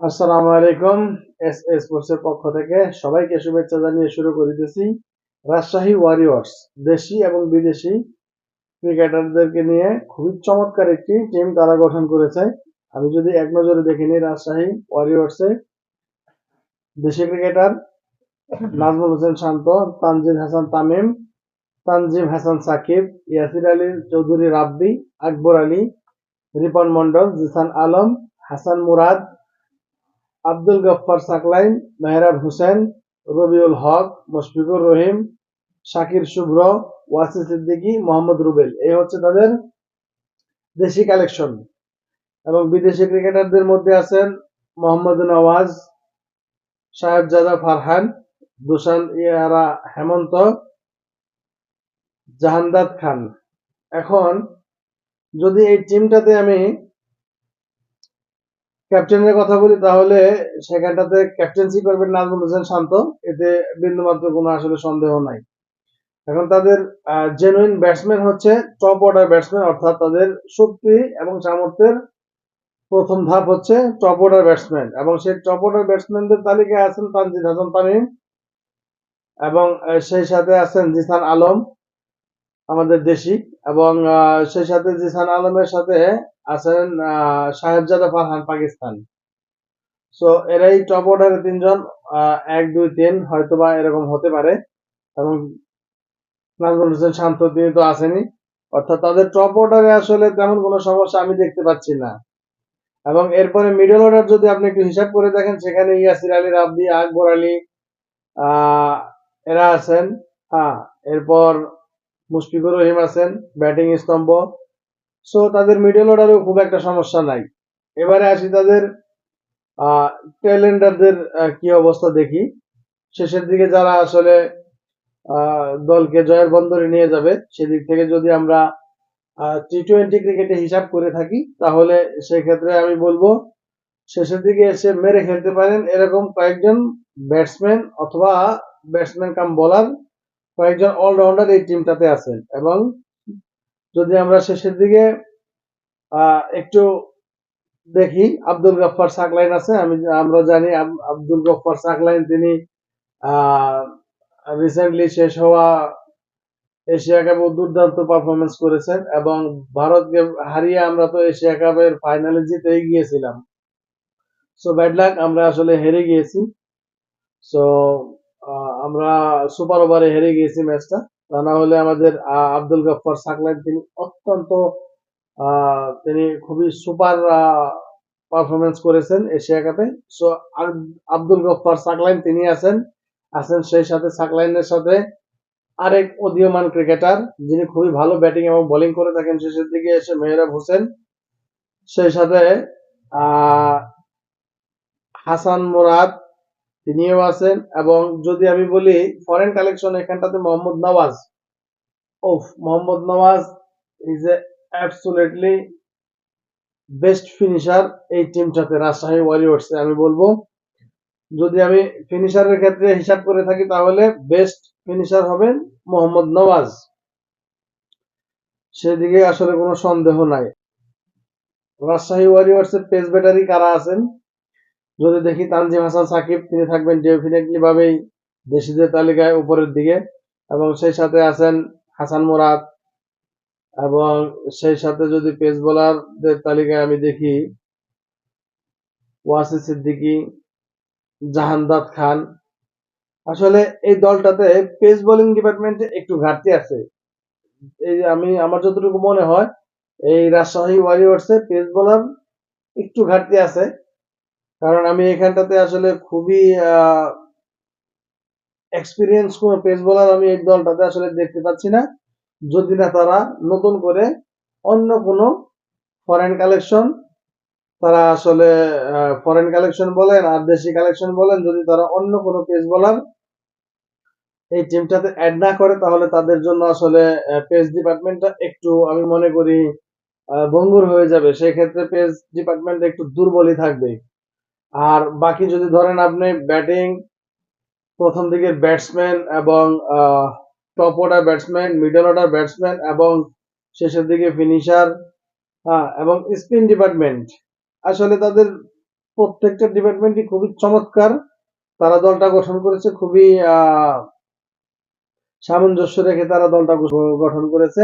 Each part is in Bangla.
আসসালামু আলাইকুম, এস এস স্পোর্টসের পক্ষ থেকে সবাইকে শুভেচ্ছা জানিয়ে শুরু করিতেছি রাজশাহী ওয়ারিয়র্স দেশি এবং বিদেশি ক্রিকেটারদেরকে নিয়ে খুবই চমৎকার একটি টিম তারা গঠন করেছে। আমি যদি এক নজরে দেখে নিই রাজশাহী ওয়ারিয়র্সে দেশি ক্রিকেটার নাজমুল হোসেন শান্ত তানজিদ হাসান তামিম, তানজিম হাসান সাকিব, ইয়াসির আলী চৌধুরী রাব্বি, আকবর আলী, রিপন মন্ডল জিসান আলম, হাসান মুরাদ আব্দুল গফফার সাকলাইন, মেহরাব হোসেন, রবিউল হক, মুশফিকুর রহিম, শাকির শুভ্র ওয়াসি সিদ্দিকী, মোহাম্মদ রুবেল। এই হচ্ছে তাদের দেশি কালেকশন। এবং বিদেশি ক্রিকেটারদের মধ্যে আছেন মোহাম্মদ নওয়াজ, সাহেবজাদা ফারহান, দুশান ইয়ারা হেমন্ত জাহান্দাদ খান। এখন যদি এই টিমটাতে আমি ক্যাপ্টেনের কথা বলি, তাহলে সেখানটাতে ক্যাপ্টেন্সি করবেন নাজমুল হোসেন শান্ত। এতে বিন্দুমাত্র কোনো আসলে সন্দেহ নাই। এখন তাদের জেনুইন ব্যাটসম্যান হচ্ছে টপ অর্ডার ব্যাটসম্যান অর্থাৎ তাদের শক্তি এবং সামর্থ্যের প্রথম ধাপ হচ্ছে টপ অর্ডার ব্যাটসম্যান এবং সেই টপ অর্ডার ব্যাটসম্যানদের তালিকায় আছেন তানজিদ হাসান তামিম এবং সেই সাথে আছেন জিসান আলম। আমাদের দেশি এবং সেই সাথে জিসান আলমের সাথে আছেন সাহেবজাদা ফারহান পাকিস্তান। সো এরাই টপ অর্ডারে তিনজন এক, দুই, তিন, হয়তোবা এরকম হতে পারে। এবং নাজমুল হোসেন শান্ত, তিনি তো আসেনি অর্থাৎ তাদের টপ অর্ডারে আসলে তেমন কোনো সমস্যা আমি দেখতে পাচ্ছি না। এবং এরপরে মিডল অর্ডার যদি আপনি একটু হিসাব করে দেখেন, সেখানে ইয়াসির আলী, রাব্বি, আকবর আলী এরা আছেন। হ্যাঁ এরপর মুশফিকুর রহিম আছেন, ব্যাটিং স্তম্ভ। সো তাদের মিডল অর্ডারেও খুব একটা সমস্যা নাই। এবারে আসি তাদের ট্যালেন্ডারদের কি অবস্থা দেখি। শেষের দিকে যারা আসলে দলকে জয়ের বন্দরে নিয়ে যাবে, সেদিক থেকে যদি আমরা টি টোয়েন্টি ক্রিকেটে হিসাব করে থাকি, তাহলে সেক্ষেত্রে আমি বলব, শেষের দিকে এসে মেরে খেলতে পারেন এরকম কয়েকজন ব্যাটসম্যান অথবা ব্যাটসম্যান কাম বলার কয়েকজন অলরাউন্ডার এই টিমটাতে আছেন। এবং যদি আমরা শেষের দিকে একটু দেখি, আব্দুল গফফার সাকলাইন আছে। আমি আমরা জানি আব- আব্দুল গফফার সাকলাইন তিনি রিসেন্টলি শেষ হওয়া এশিয়া কাপে দুর্দান্ত পারফরমেন্স করেছেন এবং ভারতকে হারিয়ে আমরা তো এশিয়া কাপের ফাইনালে জিতেই গিয়েছিলাম। সো ব্যাড লাক আমরা আসলে হেরে গিয়েছি। সো আমরা সুপার ওভারে হেরে গিয়েছি ম্যাচটা। তা না হলে আমাদের আব্দুল গফফার সাকলাইন তিনি অত্যন্ত তিনি খুবই সুপার পারফরমেন্স করেছেন এশিয়া কাপে সো আব্দুল গফফার সাকলাইন তিনি আছেন আছেন সেই সাথে সাকলাইনের সাথে আরেক উদীয়মান ক্রিকেটার যিনি খুবই ভালো ব্যাটিং এবং বোলিং করে থাকেন। শেষের দিকে এসে মেহরাব হোসেন, সেই সাথে হাসান মুরাদ তিনিও আছেন এবং যদি আমি বলি ফরেন কালেকশন এখানটাতে মোহাম্মদ নওয়াজ। ওফ Mohammad Nawaz is a absolutely best finisher এই টিমটাতে রাজশাহী ওয়ারিয়র্স আমি বলব। যদি আমি ফিনিশারের ক্ষেত্রে হিসাব করে থাকি, তাহলে বেস্ট ফিনিশার হবেন মোহাম্মদ নওয়াজ। সেদিকে আসলে কোনো সন্দেহ নাই। রাজশাহী ওয়ারিয়র্স এর পেস ব্যাটারি কারা আছেন? যদি দেখি তানজিম হাসান, সাকিব, তিনি থাকবেন ডেফিনেটলি ভাবেই দেশিদের তালিকায় উপরের দিকে। এবং সেই সাথে আছেন হাসান মুরাদ। এবং সেই সাথে যদি পেস বোলারদের তালিকায় আমি দেখি ওয়াসি সিদ্দিকি জাহান্দাদ খান। আসলে এই দলটাতে পেস বোলিং ডিপার্টমেন্টে একটু ঘাটতি আছে। এই আমি, আমার যতটুকু মনে হয়, এই রাজশাহী ওয়ারিয়র্সে পেস বোলার একটু ঘাটতি আছে। কারণ আমি এখানটাতে আসলে খুবই এক্সপিরিয়েন্স কোনো পেস বোলার আমি এই দলটাতে আসলে দেখতে পাচ্ছি না। যদি না তারা নতুন করে অন্য কোনো ফরেন কালেকশন তারা আসলে ফরেন কালেকশন বলেন আর দেশি কালেকশন বলেন, যদি তারা অন্য কোনো পেস বোলার এই টিমটাতে অ্যাড না করে, তাহলে তাদের জন্য আসলে পেস ডিপার্টমেন্টটা একটু আমি মনে করি ভঙ্গুর হয়ে যাবে। সেই ক্ষেত্রে পেস ডিপার্টমেন্ট একটু দুর্বলই থাকবে। আর বাকি যদি ধরেন আপনি ব্যাটিং, প্রথম দিকের ব্যাটসম্যান এবং top order batsman middle order batsman এবং শেষের দিকে ফিনিশার হ্যাঁ এবং স্পিন ডিপার্টমেন্ট আসলে তাদের প্রত্যেকটা ডিপার্টমেন্টই খুবই চমৎকার। তারা দলটা গঠন করেছে খুবই সামঞ্জস্য রেখে তারা দলটা গঠন করেছে।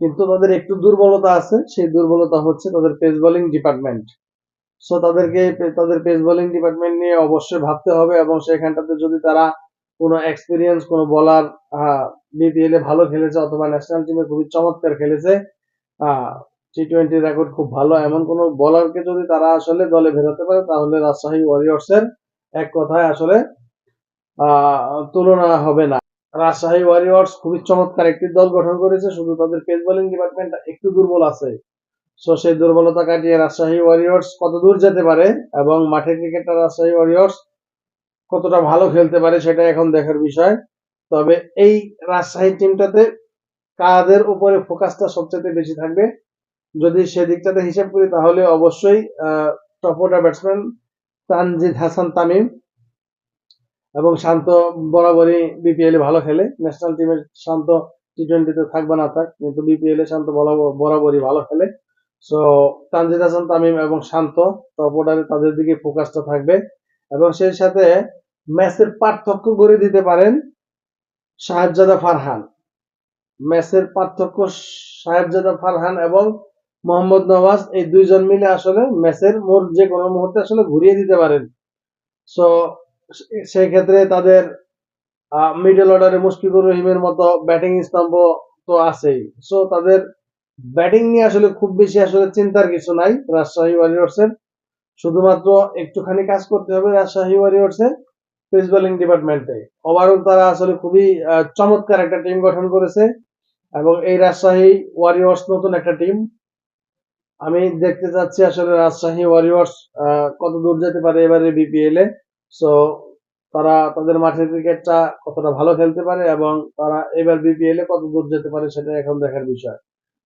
কিন্তু তাদের একটু দুর্বলতা আছে। সেই দুর্বলতা হচ্ছে তাদের পেস বোলিং ডিপার্টমেন্ট সো তাদেরকে, তাদের পেস বোলিং ডিপার্টমেন্ট নিয়ে অবশ্যই ভাবতে হবে এবং সেখানটাতে যদি তারা কোনো এক্সপিরিয়েন্স কোনো বলার বিপিএল ভালো খেলেছে অথবা ন্যাশনাল টিমে খুবই চমৎকার খেলেছে টি টোয়েন্টি রেকর্ড খুব ভালো। এমন কোন বলারকে যদি তারা আসলে দলে ভেরাতে পারে, তাহলে রাজশাহী ওয়ারিয়র্স এর এক কথায় আসলে তুলনা হবে না। রাজশাহী ওয়ারিয়র্স খুবই চমৎকার একটি দল গঠন করেছে, শুধু তাদের পেস বোলিং ডিপার্টমেন্টটা একটু দুর্বল আছে। সো সেই দুর্বলতা কাটিয়ে রাজশাহী ওয়ারিয়র্স কত দূর যেতে পারে এবং মাঠে ক্রিকেটটা রাজশাহী ওয়ারিয়র্স কতটা ভালো খেলতে পারে সেটা এখন দেখার বিষয়। তবে এই রাজশাহী টিমটাতে কাদের উপরে ফোকাসটা সবচেয়ে বেশি থাকবে? যদি সেদিকটাতে হিসাব করি, তাহলে অবশ্যই top order batsman Tanzid Hasan Tamim এবং শান্ত বরাবরই বিপিএল ভালো খেলে। ন্যাশনাল টিমের শান্ত টি টোয়েন্টিতে থাকবে না থাক, কিন্তু বিপিএল এ শান্ত বরাবরই ভালো খেলে। সো তানজিদ হাসান তামিম এবং শান্ত টপ তাদের দিকে ফোকাসটা থাকবে। এবং সেই সাথে ম্যাচের পার্থক্য করে দিতে পারেন সাহেবজাদা ফারহান। ম্যাচের পার্থক্য সাহেবজাদা ফারহান এবং মোহাম্মদ নওয়াজ এই দুইজন মিলে আসলে ম্যাচের মোড় যে কোনো মুহূর্তে আসলে ঘুরিয়ে দিতে পারেন। সো সেই ক্ষেত্রে তাদের মিডল অর্ডারে মুশফিকুর রহিমের মতো ব্যাটিং স্তম্ভ তো আছেই। সো তাদের ব্যাটিং নিয়ে আসলে খুব বেশি আসলে চিন্তার কিছু নাই, রাজশাহী ওয়ারিয়র্স এর শুধুমাত্র একটুখানি কাজ করতে হবে রাজশাহী ওয়ারিয়র্স এর পেস বোলিং ডিপার্টমেন্টে ওভারঅল তারা আসলে খুবই চমৎকার একটা টিম গঠন করেছে এবং এই রাজশাহী ওয়ারিয়র্স নতুন একটা টিম আমি দেখতে চাচ্ছি আসলে রাজশাহী ওয়ারিয়র্স কত দূর যেতে পারে এবারে বিপিএল এ। সো তারা তাদের মাঠের ক্রিকেটটা কতটা ভালো খেলতে পারে এবং তারা এবার বিপিএল এ কত দূর যেতে পারে সেটা এখন দেখার বিষয়।